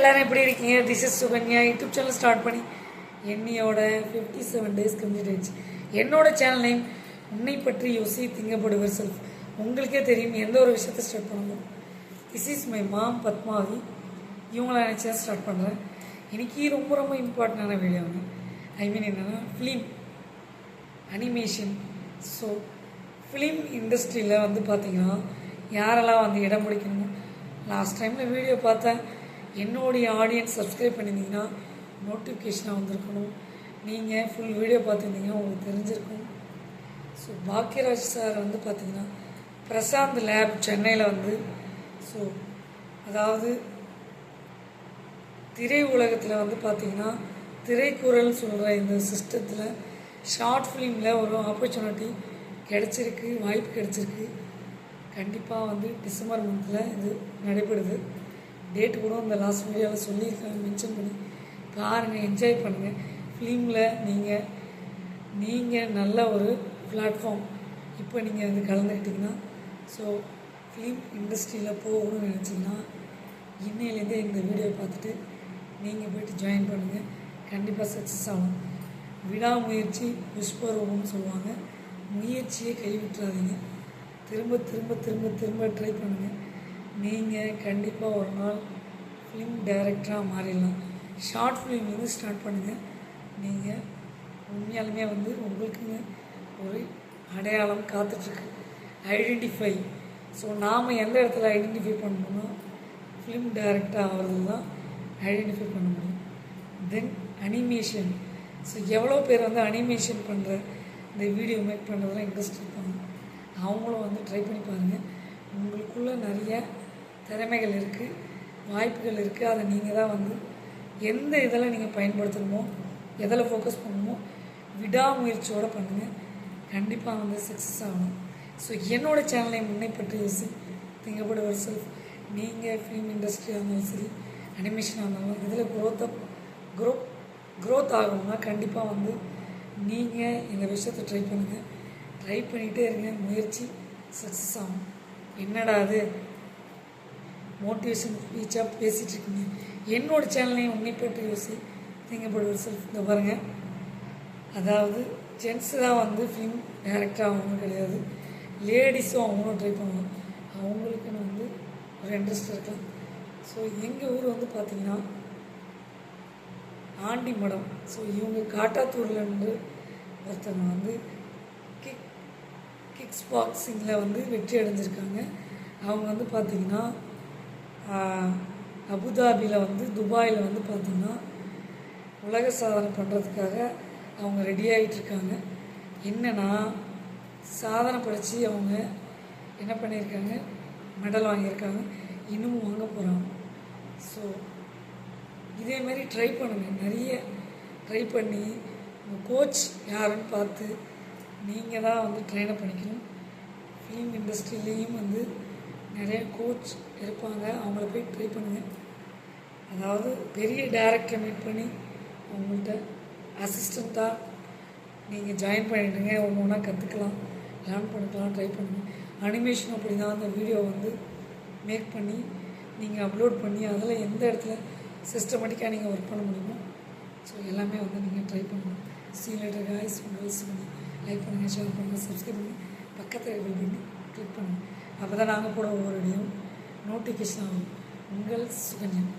எல்லாரும் எப்படி இருக்கீங்க? This is Sukanya. YouTube channel start பண்ணி என்னையோட ஃபிஃப்டி செவன் டேஸ் கம்ப்ளீட் ஆயிடுச்சு. என்னோட சேனல் நேம் உன்னை பற்றி யோசி திங்கப்படுவர் செல்ஃப் உங்களுக்கே தெரியும் எந்த ஒரு விஷயத்தை ஸ்டார்ட் பண்ணணும். This is my mom Padmavi இவங்கள நினச்சா ஸ்டார்ட் பண்ணுறேன் இன்னைக்கு ரொம்ப ரொம்ப இம்பார்ட்டண்டான வீடியோங்க ஐ மீன் என்னென்னா ஃபிலிம் அனிமேஷன் ஸோ ஃபிலிம் இண்டஸ்ட்ரியில் வந்து பார்த்திங்கன்னா யாரெல்லாம் வந்து இடம் பிடிக்கணுமோ லாஸ்ட் டைமில் வீடியோ பார்த்தேன். என்னுடைய ஆடியன்ஸ் சப்ஸ்கிரைப் பண்ணியிருந்தீங்கன்னா நோட்டிஃபிகேஷனாக வந்திருக்கணும். நீங்கள் ஃபுல் வீடியோ பார்த்துருந்தீங்கன்னா உங்களுக்கு தெரிஞ்சிருக்கும். ஸோ பாக்யராஜ் சார் வந்து பார்த்தீங்கன்னா பிரசாந்த் லேப் சென்னையில் வந்து ஸோ அதாவது திரை உலகத்தில் வந்து பார்த்தீங்கன்னா திரைக்குறள் சொல்கிற இந்த சிஸ்டத்தில் ஷார்ட் ஃபிலிமில் ஒரு ஆப்பர்ச்சுனிட்டி கிடச்சிருக்கு வாய்ப்பு கிடச்சிருக்கு. கண்டிப்பாக வந்து டிசம்பர் மந்தில் இது நடைபெறுது. டேட் கூட இந்த லாஸ்ட் வீடியோவில் சொல்லியிருக்காங்க மென்ஷன் பண்ணி. பாருங்கள் என்ஜாய் பண்ணுங்கள் ஃபிலிமில் நீங்கள் நீங்கள் நல்ல ஒரு பிளாட்ஃபார்ம் இப்போ நீங்கள் வந்து கலந்துக்கிட்டிங்கன்னா ஸோ ஃபிலிம் இண்டஸ்ட்ரியில் போகணும்னு நினச்சிங்கன்னா இன்னையிலேருந்தே இந்த வீடியோ பார்த்துட்டு நீங்கள் போய்ட்டு ஜாயின் பண்ணுங்கள் கண்டிப்பாக சக்ஸஸ் ஆகும். விடாமுயற்சி விஸ்வரூபம்னு சொல்லுவாங்க. முயற்சியை கைவிட்டுறாதீங்க. திரும்ப திரும்ப திரும்ப திரும்ப ட்ரை பண்ணுங்கள் நீங்கள் கண்டிப்பாக ஒரு நாள் ஃபிலிம் டைரக்டராக மாறிடலாம். ஷார்ட் ஃபிலிம் வந்து ஸ்டார்ட் பண்ணுங்கள் நீங்கள் உண்மையாலுமே வந்து உங்களுக்குங்க ஒரு அடையாளம் காத்துட்ருக்கு. ஐடென்டிஃபை ஸோ நாம் எந்த இடத்துல ஐடென்டிஃபை பண்ணணும்னா ஃபிலிம் டைரக்டர் ஆகிறது தான் ஐடென்டிஃபை பண்ண முடியும். தென் அனிமேஷன் ஸோ எவ்வளோ பேர் வந்து அனிமேஷன் பண்ணுற இந்த வீடியோ மேக் பண்ணுறதுலாம் இன்ட்ரெஸ்ட் இருப்பாங்க. அவங்களும் வந்து ட்ரை பண்ணி பாருங்கள் உங்களுக்குள்ளே நிறைய திறமைகள் இருக்குது வாய்ப்புகள் இருக்குது அதை நீங்கள் தான் வந்து எந்த இதில் நீங்கள் பயன்படுத்தணுமோ எதில் ஃபோக்கஸ் பண்ணணுமோ விடாமுயற்சியோடு பண்ணுங்கள் கண்டிப்பாக வந்து சக்ஸஸ் ஆகணும். ஸோ என்னோடய சேனலை முன்னேற்பட்டு பற்றி திங்கப்பட வருஷம் செல்ஃப் நீங்கள் ஃபிலிம் இண்டஸ்ட்ரியாக இருந்தாலும் சரி அனிமேஷனாக இருந்தாலும் இதில் க்ரோத்தை க்ரோ க்ரோத் ஆகணும்னா கண்டிப்பாக வந்து நீங்கள் இந்த விஷயத்தை ட்ரை பண்ணுங்கள் ட்ரை பண்ணிகிட்டே இருங்க. முயற்சி சக்ஸஸ் ஆகும் என்னடா அது மோட்டிவேஷன் ஸ்பீச்சாக பேசிகிட்டு இருக்கீங்க என்னோட சேனலையும் உன்னை பற்றி யோசி திங்கப்பட ஒரு செல்ஃப் இந்த பாருங்கள் அதாவது ஜென்ஸு தான் வந்து ஃபிலிம் டைரக்டர் ஆகணும் கிடையாது. லேடிஸும் அவங்களும் ட்ரை பண்ணுவாங்க அவங்களுக்குன்னு வந்து ஒரு இன்ட்ரெஸ்ட் இருக்கலாம். ஸோ எங்கள் ஊர் வந்து பார்த்திங்கன்னா ஆண்டி மடம். ஸோ இவங்க காட்டாத்தூர்லேருந்து ஒருத்தவங்க வந்து கிக் கிக்ஸ் பாக்ஸிங்கில் வந்து வெற்றி அடைஞ்சிருக்காங்க. அவங்க வந்து பார்த்திங்கன்னா அபுதாபியில் வந்து துபாயில் வந்து பார்த்திங்கன்னா உலக சாதனை பண்ணுறதுக்காக அவங்க ரெடி ஆகிட்டுருக்காங்க என்னென்னா சாதனை படித்து அவங்க என்ன பண்ணியிருக்காங்க? மெடல் வாங்கியிருக்காங்க. இன்னமும் வாங்க போகிறாங்க ஸோ இதேமாரி ட்ரை பண்ணுங்கள் நிறைய ட்ரை பண்ணி உங்கள் கோச் யாருன்னு பார்த்து நீங்கள் தான் வந்து ட்ரெயினப் பண்ணிக்கணும். ஃபிலிம் இண்டஸ்ட்ரியிலையும் வந்து நிறைய கோச் இருப்பாங்க. அவங்கள போய் ட்ரை பண்ணுங்கள் அதாவது பெரிய டேரக்டரை மீட் பண்ணி அவங்கள்ட்ட அசிஸ்டண்ட்டாக நீங்கள் ஜாயின் பண்ணிவிடுங்க ஒன்று ஒன்றா கற்றுக்கலாம் லேர்ன் பண்ணிக்கலாம் ட்ரை பண்ணுங்கள் அனிமேஷன் அப்படி தான் அந்த வீடியோ வந்து மேக் பண்ணி நீங்கள் அப்லோட் பண்ணி அதில் எந்த இடத்துல சிஸ்டமேட்டிக்காக நீங்கள் ஒர்க் பண்ண முடியுமோ ஸோ எல்லாமே வந்து நீங்கள் ட்ரை பண்ணணும் சீனியர் காய்ஸ் உங்கள்ஸ் பண்ணி லைக் பண்ணுங்கள் ஷேர் பண்ணுங்கள் சப்ஸ்கிரைப் பண்ணி பக்கத்தில் பண்ணி கிளிக் பண்ணுங்கள் அப்போ தான் நாங்கள் போட ஒவ்வொரு வீடியோ நோட்டிஃபிகேஷன் ஆகும் உங்கள் சுகன்யம்